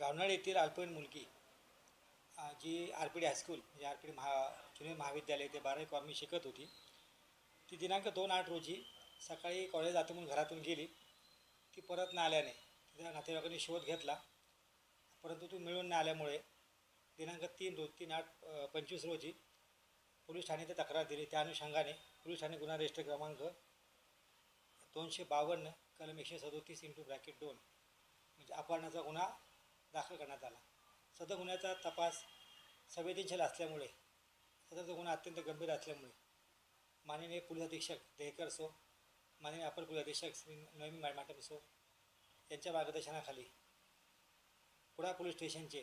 गावनाळ येथील अल्पवयीन मुलगी G R P D high school म्हणजे आर पी डी महा ज्युनियर महाविद्यालय ते बारावी कॉर्मी शिकत होती. ती दिनांक दोन आठ रोजी सकाळी कॉलेज जातो म्हणून घरातून गेली. ती परत न आल्याने तिच्या नातेवाईकांनी शोध घेतला. परंतु ती मिळून न आल्यामुळे दिनांक तीन रोज तीन आठ पंचवीस रोजी पोलीस ठाणे ते तक्रार दिली. त्या अनुषंगाने पोलीस ठाणे गुन्हा रजिस्टर क्रमांक दोनशे बावन्न कलम एकशे सदोतीस इंटू ब्रॅकेट दोन म्हणजे अपहरणाचा गुन्हा दाखल करण्यात आला. सदर गुन्ह्याचा तपास संवेदनशील असल्यामुळे सदरचा गुन्हा अत्यंत गंभीर असल्यामुळे माननीय पोलीस अधीक्षक देहकर सो माननीय अपर पोलीस अधीक्षक श्री नोमी मा- सो यांच्या मार्गदर्शनाखाली कुडा पोलीस स्टेशनचे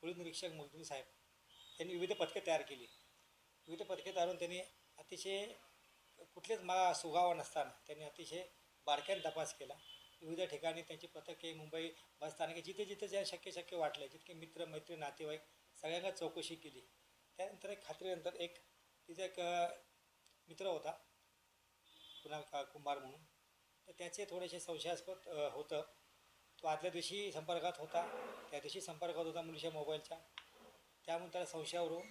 पोलीस निरीक्षक मुलतुमी साहेब त्यांनी विविध पथके तयार केली. विविध पथके तयार त्यांनी अतिशय कुठलेच मा सुगावा नसताना त्यांनी अतिशय बारकाईने तपास केला. विविध ठिकाणी त्यांची पथके मुंबई बसस्थानके जिथे जिथे ज्या शक्य शक्य वाटले जितके मित्र मैत्री नातेवाईक सगळ्यांना चौकशी केली. त्यानंतर एक खात्रीनंतर एक तिचा एक मित्र होता पुन्हा कुंभार म्हणून. तर त्याचे थोडेसे संशयास्पद होतं. तो आदल्या दिवशी संपर्कात होता. त्या दिवशी संपर्कात होता मुलीच्या मोबाईलच्या. त्यामुळे त्याला संशयावरून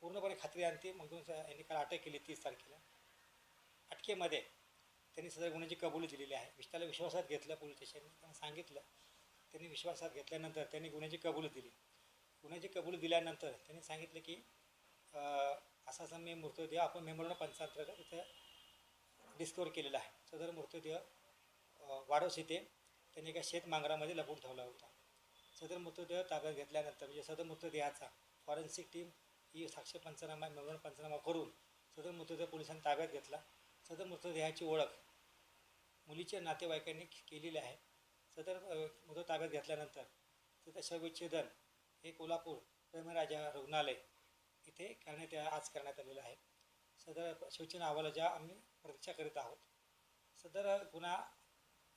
पूर्णपणे खात्री आणते. मग दोन यांनी काल अटक केली तीस तारखेला. अटकेमध्ये त्यांनी सदर गुन्ह्याची कबुली दिलेली आहे. विष्टाला विश्वासात घेतलं पोलीस स्टेशनने. त्यांना सांगितलं. त्यांनी विश्वासात घेतल्यानंतर त्यांनी गुन्ह्याची कबुली दिली. गुन्ह्याची कबुली दिल्यानंतर त्यांनी सांगितलं की असा असा मी मृतदेह आपण मेमोरंडम पंचांतर्गत इथं डिस्कवर केलेला आहे. सदर मृतदेह अं, वाडोस त्यांनी एका शेत मांगरामध्ये लपून ठेवला होता. सदर मृतदेह ताब्यात घेतल्यानंतर म्हणजे सदर मृतदेहाचा फॉरेन्सिक टीम ही साक्ष पंचनामा मेमोरंडम पंचनामा करून सदर मृतदेह पोलिसांनी ताब्यात घेतला. सदर मृतदेहाची ओळख मुलीच्या नातेवाईकांनी केलेली आहे. सदर मृत ताब्यात घेतल्यानंतर तिथं शवविच्छेदन हे कोल्हापूर प्रेमराजा रुग्णालय इथे करण्यात या- आज करण्यात आलेलं आहे. सदर शिवसेना अहवालाच्या आम्ही प्रतीक्षा करीत आहोत सदर गुन्हा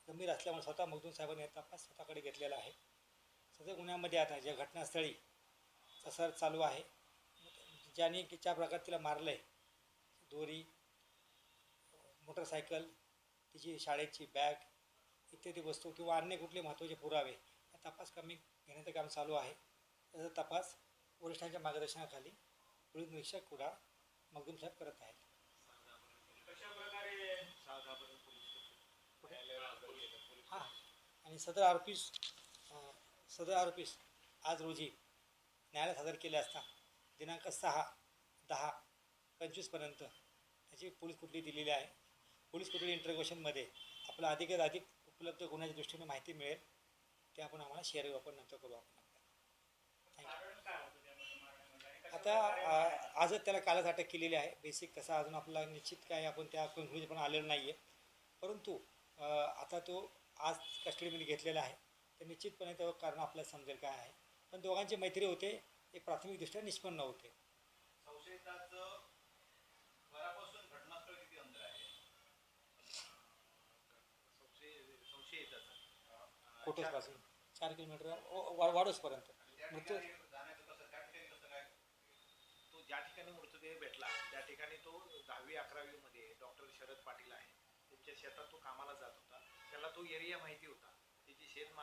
गंभीर असल्यामुळे स्वतः मगदूम साहेबांनी तपास स्वतःकडे घेतलेला आहे. सदर गुन्ह्यामध्ये आता ज्या घटनास्थळी सर चालू आहे ज्याने ज्या प्रकारे तिला मारलं आहे दोरी मोटरसायकल तिची शाळेची बॅग इत्यादी वस्तू किंवा अन्य कुठले महत्त्वाचे पुरावे या तपास कमी घेण्याचं काम चालू आहे. त्याचा तपास वरिष्ठांच्या मार्गदर्शनाखाली पोलीस निरीक्षक कुडा मगदूम साहेब करत आहेत. हां आणि सदर आरोपीस सदर आरोपीस आज रोजी न्यायालयात हजर केले असता दिनांक सहा दहा पंचवीसपर्यंत त्याची पोलीस कुठली दिलेली आहे? पोलीस कोठडी इंटरव्हेशनमध्ये आपलं अधिकच अधिक उपलब्ध गुन्ह्याच्या दृष्टीने माहिती मिळेल ते आपण आम्हाला शेअर आपण नंतर करू आपण थँक्यू आता आजच त्याला कालच अटक केलेली आहे. बेसिक तसा अजून आपला निश्चित काय आपण त्या कन्क्लुजन पण आलेलं नाही आहे परंतु आता तो आज कस्टडीमध्ये घेतलेला आहे. तर निश्चितपणे त्यावर कारण आपल्याला समजेल काय आहे. पण दोघांची मैत्री होते. हे प्राथमिकदृष्ट्या निष्पन्न होते. संशयिताचं कोटसपासून चार किलोमीटर वा- वाडोसपर्यंत मृत्यू जाण्याचं त्या ठिकाणी तो ज्या ठिकाणी मृतदेह भेटला त्या ठिकाणी तो दहावी अकरावी मध्ये डॉक्टर शरद पाटील आहे. त्यांच्या शेतात तो कामाला जात होता. त्याला तो एरिया माहिती होता. त्याची शेत